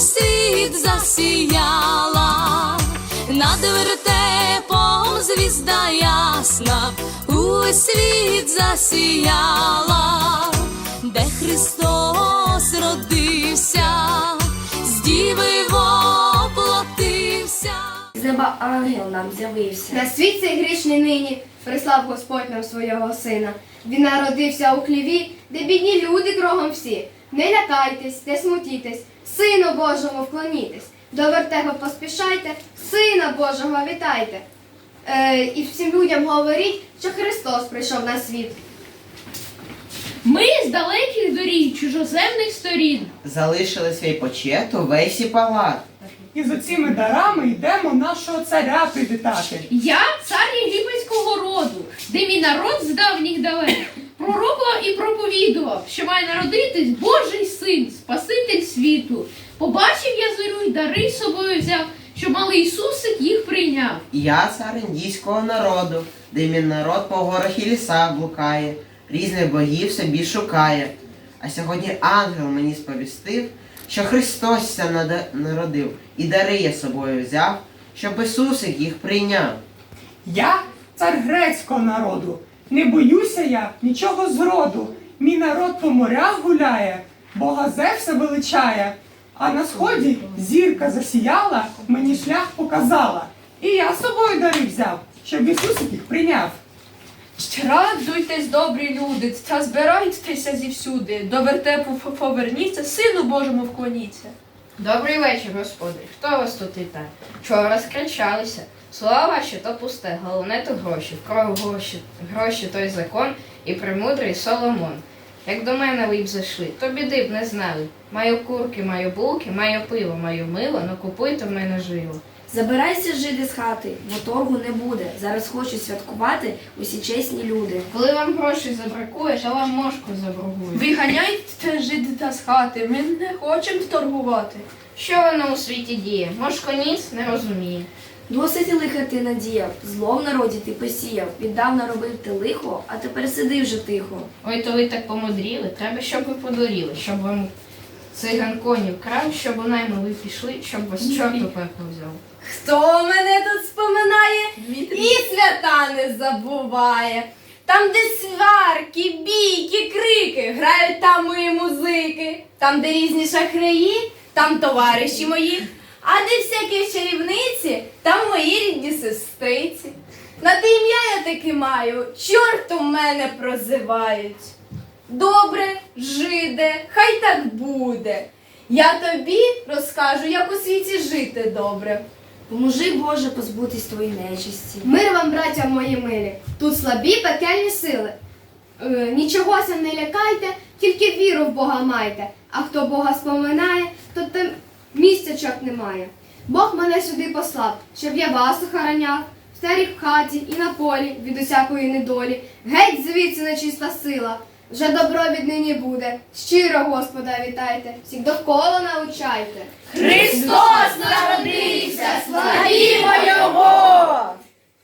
світ засіяла, над вертепом звізда ясна, увесь світ засіяла, де Христос родився, з діви воплотився. З неба ангел нам з'явився. На світ цей грішний нині прислав Господь нам свого сина. Він народився у хліві, де бідні люди кругом всі. Не лякайтесь, не смутітесь, Сину Божому вклонітесь. До вертепу поспішайте, Сина Божого вітайте. Е, і всім людям говоріть, що Христос прийшов на світ. Ми з далеких доріг чужоземних сторін. Залишили свій почет увесь і палат. І з оціми дарами йдемо нашого царя привітати. Я цар єгипетського роду, де мій народ з давніх і проповідував, що має народитись Божий син, Спаситель світу. Побачив я зорю й дари з собою взяв, що малий Ісусик їх прийняв. Я цар індійського народу, де мій народ по горах і лісах блукає, різних богів собі шукає. А сьогодні ангел мені сповістив, що Христос ся народив, і дари я собою взяв, щоб Ісусик їх прийняв. Я цар грецького народу. Не боюся я нічого зроду. Мій народ по морях гуляє, Бога Зевса величає. А на сході зірка засіяла, мені шлях показала. І я з собою дари взяв, щоб Ісусик їх прийняв. Радуйтесь, добрі люди, та збирайтеся зівсюди. До вертепу поверніться, сину Божому вклоніться. Добрий вечір, господарі. Хто вас тут вітає? Чого розкричалися? Слова ваші то пусте, головне то гроші. Вкрав гроші, гроші той закон і премудрий Соломон. Як до мене ви б зайшли, то біди б не знали. Маю курки, маю булки, маю пиво, маю мило, но купуйте в мене жило. Забирайся жиди з хати, бо торгу не буде. Зараз хочуть святкувати усі чесні люди. Коли вам грошей забракує, то вам мошку забругують. Виганяйте жида з хати, ми не хочемо торгувати. Що воно у світі діє? Мошко ніс не розуміє. Досить лиха ти надіяв, зло в народі ти посіяв, віддавна робив ти лихо, а тепер сиди вже тихо. Ой, то ви так помудріли, треба, щоб ви подуріли, щоб вам циган конів крав, щоб у найми ви пішли, щоб вас чорт у пекло взяв. Хто мене тут споминає і свята не забуває. Там, де сварки, бійки, крики, грають там мої музики. Там, де різні шахраї, там товариші мої. А де всякі чарівниці, там мої рідні сестриці. На те ім'я я таки маю, чортом мене прозивають. Добре, жиде, хай так буде. Я тобі розкажу, як у світі жити добре. Поможи, Боже, позбутись твоєї нечисті. Мир вам, браття мої милі, тут слабі пекельні сили. Е, нічогося не лякайте, тільки віру в Бога майте. А хто Бога споминає, то там місцячок немає. Бог мене сюди послав, щоб я вас охороняв, в старій хаті і на полі від усякої недолі. Геть звідси нечиста сила. Вже добро віднині буде. Щиро Господа вітайте, всіх довкола научайте. Христос народився, славімо Його!